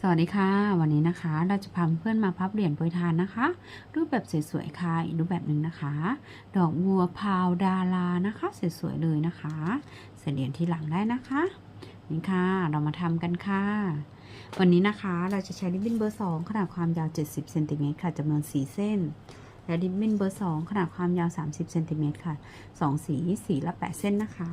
สวัสดีค่ะ วันนี้นะคะ เราจะพาเพื่อนมาพับเหรียญโปรยทานนะคะ รูปแบบสวยๆค่ะอีกรูปแบบหนึ่งนะคะ ดอกบัวพาวดารานะคะสวยๆเลยนะคะใส่เหรียญที่หลังได้นะคะนี่ค่ะ เรามาทำกันค่ะ วันนี้นะคะเราจะใช้ริบบิ้นเบอร์ 2 ขนาดความยาว 70เซนติเมตรค่ะจำนวน 4 เส้น และริบบิ้นเบอร์ 2 ขนาดความยาว 30เซนติเมตรค่ะ 2 สีสีละ 8 เส้นนะคะ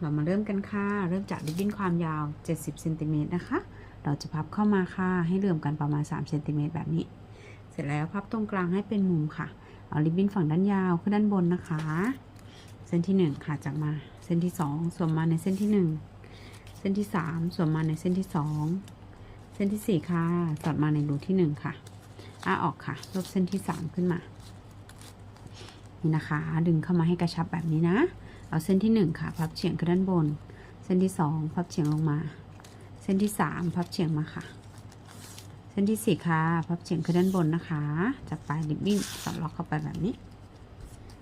เรามาเริ่มกันค่ะ เริ่มจากริบบิ้นความยาว 70เซนติเมตรนะคะ เราจะพับเข้ามาค่ะ ให้เหลื่อมกันประมาณ3เซนติเมตรแบบนี้ เสร็จแล้วพับตรงกลางให้เป็นมุมค่ะ เอาริบบิ้นฝั่งด้านยาวขึ้นด้านบนนะคะ เส้นที่ 1 ค่ะจากมา เส้นที่ 2สวมมาในเส้นที่ 1 เส้นที่ 3สวมมาในเส้นที่ 2 เส้นที่ 4 ค่ะ สอดมาในรูที่ 1 ค่ะอ้าออกค่ะ ลบเส้นที่ 3 ขึ้นมานี่นะคะ ดึงเข้ามาให้กระชับแบบนี้นะ เอาเส้นที่ 1 ค่ะ พับเฉียงขึ้นด้านบน เส้นที่ 2 พับเฉียงลงมา ส้นที่3พับเฉียงมาค่ะ เส้นที่4ค่ะ พับเฉียงขึ้นด้านบนนะคะจากปลายริบบิ้นสอดล็อกเข้าไปแบบนี้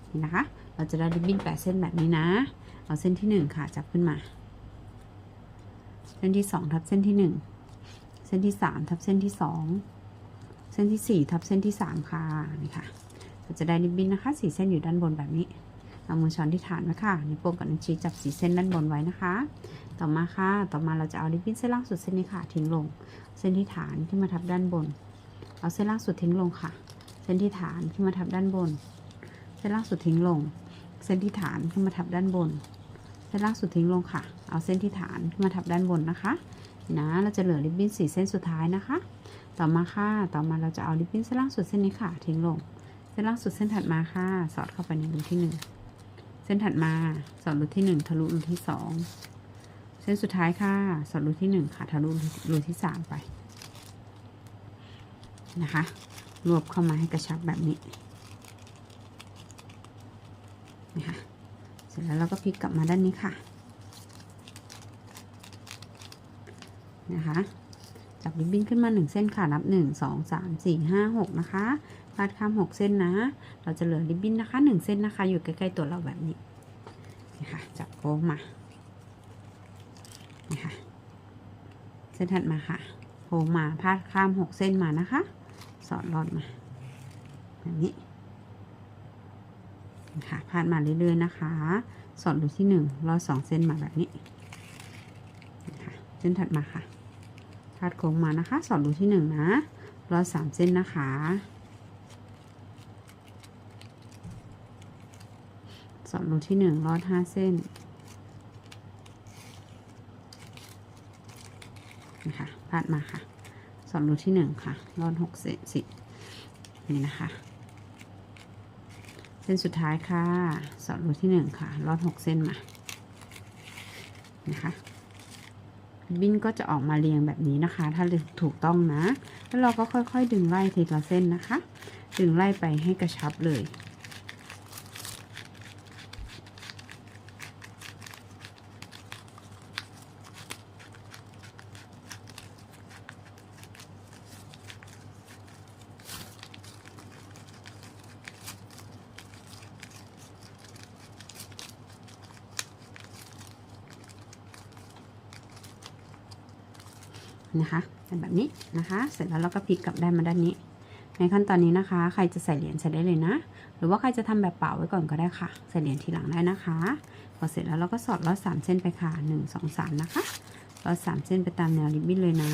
นี่นะคะ เราจะได้ริบบิ้น8เส้นแบบนี้นะ เอาเส้นที่1ค่ะจับขึ้นมา เส้นที่2ทับเส้นที่1เส้นที่3ทับเส้นที่2เส้นที่4ทับเส้นที่3ค่ะนี่ค่ะเราจะได้ริบบิ้นนะคะ4เส้นอยู่ด้านบนแบบนี้เอามือช้อนที่ฐานไว้ค่ะนิ้วโป้งกับนิ้วชี้จับสีเส้นด้านบนไว้นะคะ ต่อมาค่ะ ต่อมาเราจะเอาริบบิ้นเส้นล่างสุดเส้นนี้ค่ะ ทิ้งลง เส้นที่ฐานขึ้นมาทับด้านบน เอาเส้นล่างสุดทิ้งลงค่ะ เส้นที่ฐานขึ้นมาทับด้านบน เส้นล่างสุดทิ้งลง เส้นที่ฐานขึ้นมาทับด้านบน เส้นล่างสุดทิ้งลงค่ะ เอาเส้นที่ฐานขึ้นมาทับด้านบนนะคะนะเราจะเหลือริบบิ้นสี่เส้นสุดท้ายนะคะ ต่อมาค่ะ ต่อมาเราจะเอาริบบิ้นเส้นล่างสุดเส้นนี้ค่ะ ทิ้งลง เส้นล่างสุดเส้นถัดมาค่ะ สอดเข้าไปในรูที่หนึ่งเส้นถัดมาสอดรูที่หนึ่งทะลุรูที่สอง ส้นสุดท้ายค่ะ สอดรูที่หนึ่งค่ะทะลุรูที่สามไป นะคะ รวบเข้ามาให้กระชับแบบนี้นะคะเสร็จแล้วเราก็พลิกกลับมาด้านนี้ค่ะ นะคะ จับริบบิ้นขึ้นมาหนึ่งเส้นค่ะ นับหนึ่งสองสามสี่ห้าหกนะคะพาดข้ามหกเส้นนะ เราจะเหลือริบบิ้นนะคะหนึ่งเส้นนะคะ อยู่ใกล้ๆตัวเราแบบนี้นี่ค่ะจับโค้งมานี่ค่ะ เส้นถัดมาค่ะโค้งมาพาดข้ามหกเส้นมานะคะ สอดรอดมาแบบนี้ค่ะพาดมาเรื่อยๆนะคะ สอดรูที่หนึ่งรอดสองเส้นมาแบบนี้ค่ะเส้นถัดมาค่ะพาดโค้งมานะคะ สอดรูที่หนึ่งนะรอดสามเส้นนะคะสอดรูที่หนึ่งรอดห้าเส้น นะคะพาดมาค่ะ สอดรูที่หนึ่งค่ะรอดหกเส้นสินี่นะคะ เส้นสุดท้ายค่ะ สอดรูที่หนึ่งค่ะรอดหกเส้นมานะคะบินก็จะออกมาเรียงแบบนี้นะคะ ถ้าถูกต้องนะ แล้วเราก็ค่อยๆ ดึงไล่ทีละเส้นนะคะ ดึงไล่ไปให้กระชับเลย นะคะเป็นแบบนี้นะคะ เสร็จแล้วเราก็พลิกกลับด้านมาด้านนี้ ในขั้นตอนนี้นะคะ ใครจะใส่เหรียญใส่ได้เลยนะ หรือว่าใครจะทำแบบเป่าไว้ก่อนก็ได้ค่ะ ใส่เหรียญทีหลังได้นะคะพอเสร็จแล้วเราก็สอดลอดสามเส้นไปค่ะหนึ่งสองสามนะคะลอดสามเส้นไปตามแนวริบบิ้นเลยนะ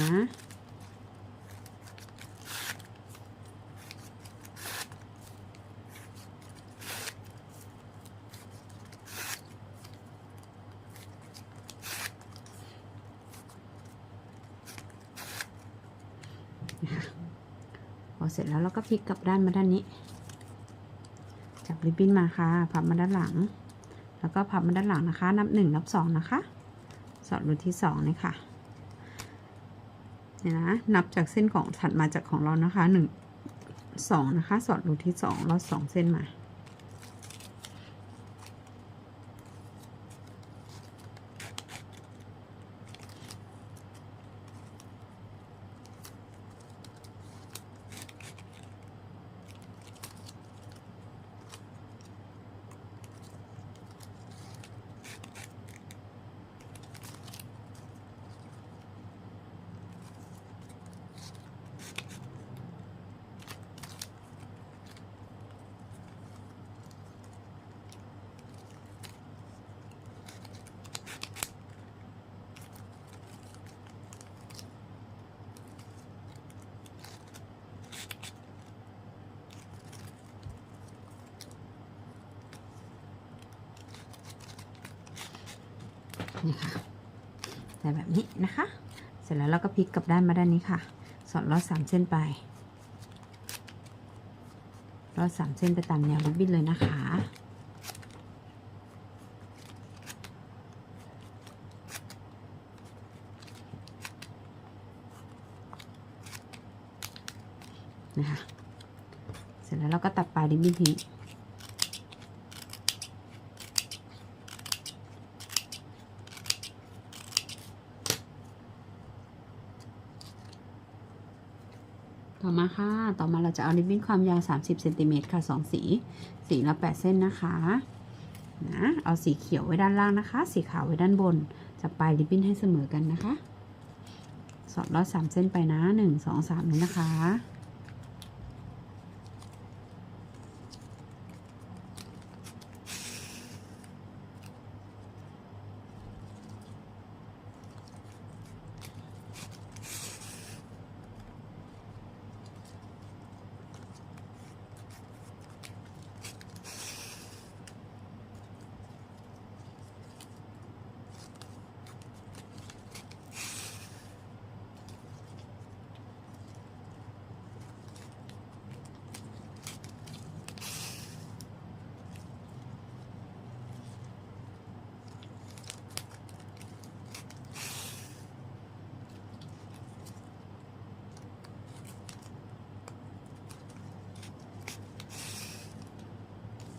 พ อเสร็จแล้วเราก็พลิกกลับด้านมาด้านนี้ จับริบบิ้นมาค่ะ พับมาด้านหลัง แล้วก็พับมาด้านหลังนะคะ นับหนึ่งนับสองนะคะ สอดรูที่สองนี่ค่ะเนี่ยนะ นับจากเส้นของถัดมาจากของเรานะคะหนึ่งสองนะคะ สอดรูที่สองลอดสองเส้นมา นี่ค่ะใส่แบบนี้นะคะ เสร็จแล้วเราก็พลิกกลับด้านมาด้านนี้ค่ะ สอดลอดสามเส้นไปลอดสามเส้นไปตามแนวริบบิ้นเลยนะคะนะคะเสร็จแล้วเราก็ตัดปลายริบบิ้นทิ้ง ต่อมาค่ะ ต่อมาเราจะเอาริบบิ้นความยาว 30เซนติเมตรค่ะ 2 สี สีละ8เส้นนะคะนะเอาสีเขียวไว้ด้านล่างนะคะ สีขาวไว้ด้านบน จะปลายริบบิ้นให้เสมอกันนะคะ สอดรอด3เส้นไปนะ 1 2 3นี้นะคะ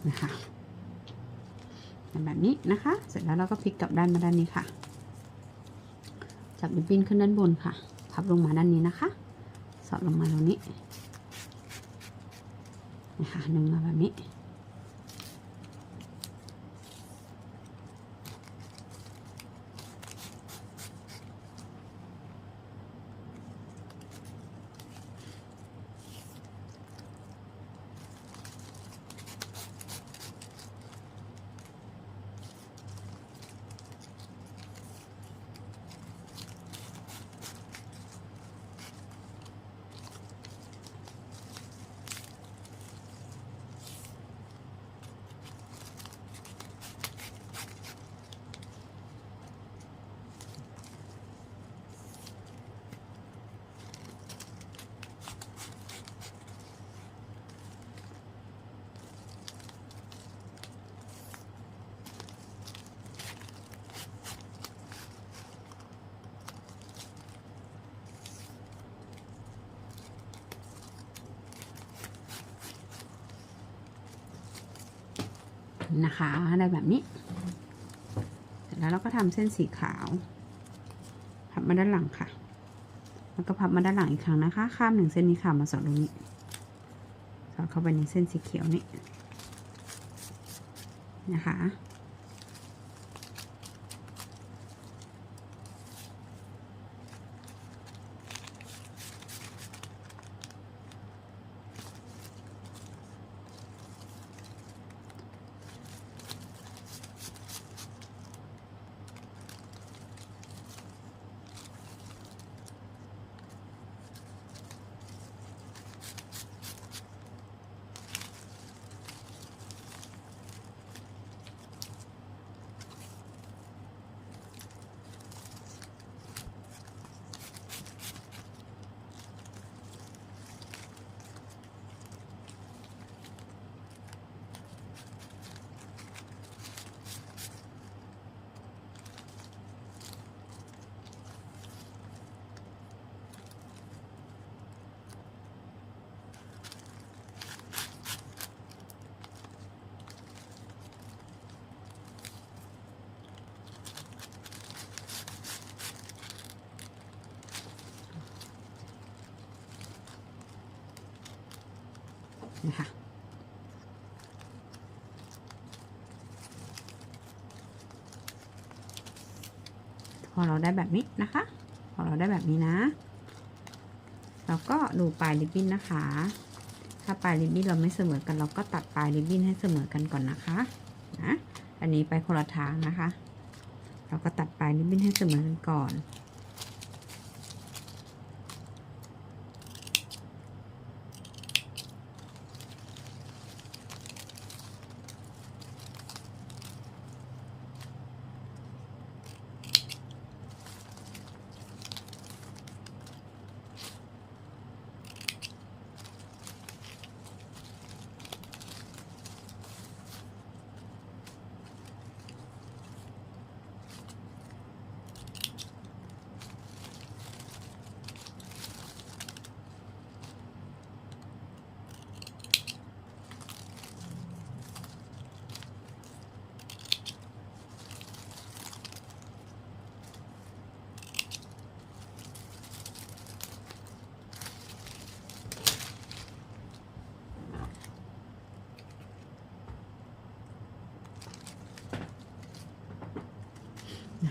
นะคะแบบนี้นะคะ เสร็จแล้วเราก็พลิกกลับด้านมาด้านนี้ค่ะ จับริบบิ้นขึ้นด้านบนค่ะ พับลงมาด้านนี้นะคะ สอดลงมาตรงนี้นะคะหนึ่งมาแบบนี้ นะคะอะไรแบบนี้เสร็จแล้วเราก็ทำเส้นสีขาว พับมาด้านหลังค่ะ แล้วก็พับมาด้านหลังอีกครั้งนะคะ ข้ามหนึ่งเส้นนี้ค่ะมาสอดตรงนี้ สอดเข้าไปในเส้นสีเขียวนี่นะคะ นะคะพอเราได้แบบนี้นะคะ พอเราได้แบบนี้นะ เราก็ดูปลายริบบิ้นนะคะ ถ้าปลายริบบิ้นเราไม่เสมอกันเราก็ตัดปลายริบบิ้นให้เสมอกันก่อนนะคะนะอันนี้ไปคนละทางนะคะ เราก็ตัดปลายริบบิ้นให้เสมอกันก่อน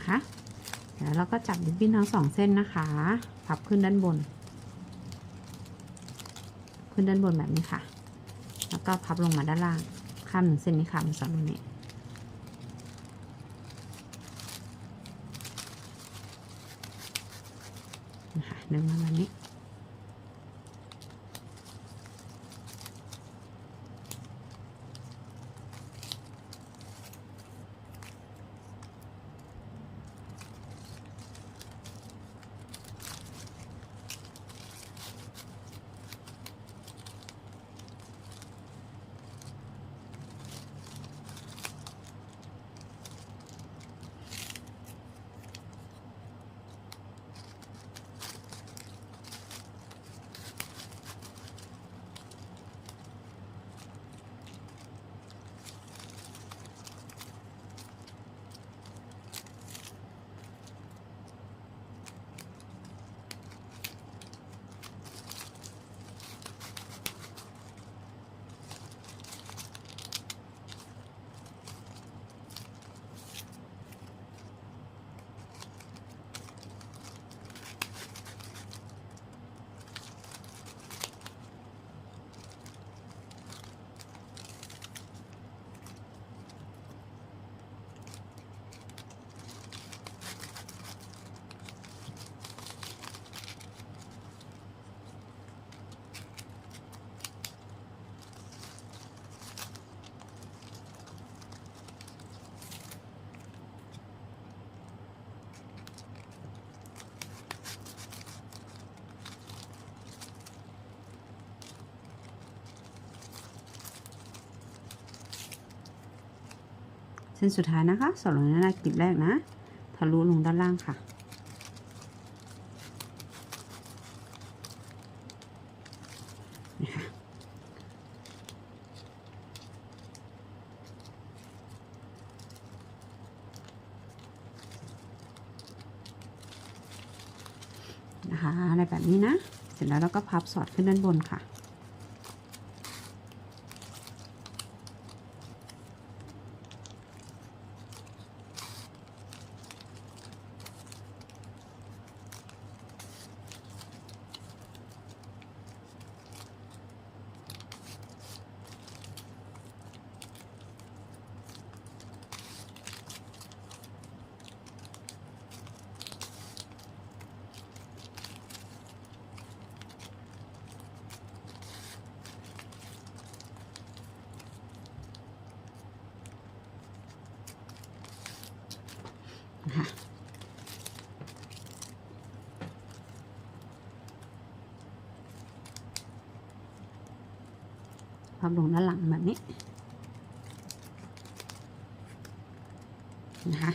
นะคะแล้วเราก็จับริบบิ้นทั้งสองเส้นนะคะพับขึ้นด้านบน ขึ้นด้านบนแบบนี้ค่ะ แล้วก็พับลงมาด้านล่างข้ามหนึ่งเส้นนี้ค่ะมันสองตรงนี้ ส้นสุดท้ายนะคะสอดลงในหน้ากลีบแรกนะทะลุลงด้านล่างค่ะนะคะนะคะอะไรแบบนี้นะ เสร็จแล้วเราก็พับสอดขึ้นด้านบนค่ะ นะคะพับลงด้านหลังแบบนี้นะคะ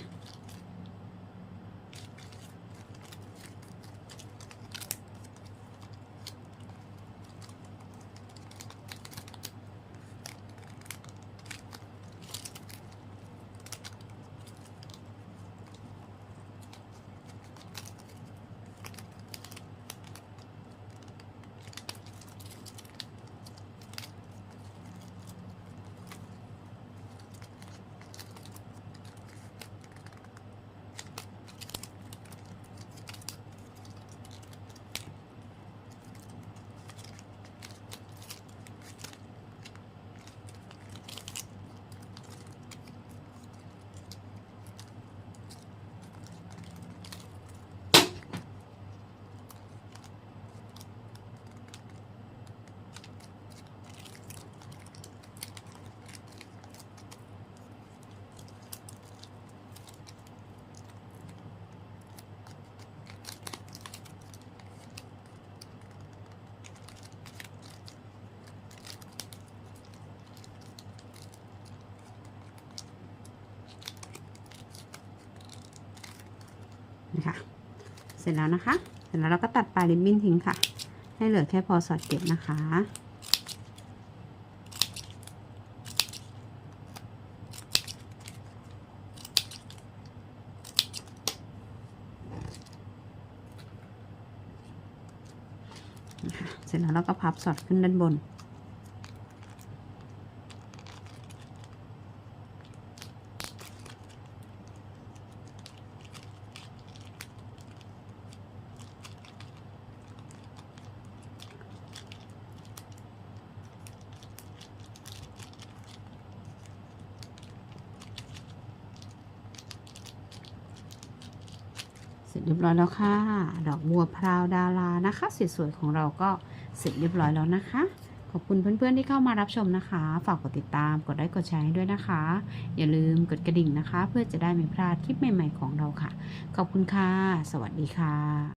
นะคะ เส ร็จแล้วนะคะ เสร็จแล้วเราก็ตัดปลายริบบิ้นทิ้งค่ะ ให้เหลือแค่พอสอดเก็บนะคะนะคะเสร็จแล้วเราก็พับสอดขึ้นด้านบน เสร็จเรียบร้อยแล้วค่ะ ดอกบัวพราวดารานะคะสวยๆของเราก็เสร็จเรียบร้อยแล้วนะคะ ขอบคุณเพื่อนๆที่เข้ามารับชมนะคะ ฝากกดติดตาม กดไลค์ กดแชร์ให้ด้วยนะคะ อย่าลืมกดกระดิ่งนะคะ เพื่อจะได้ไม่พลาดคลิปใหม่ๆของเราค่ะ ขอบคุณค่ะ สวัสดีค่ะ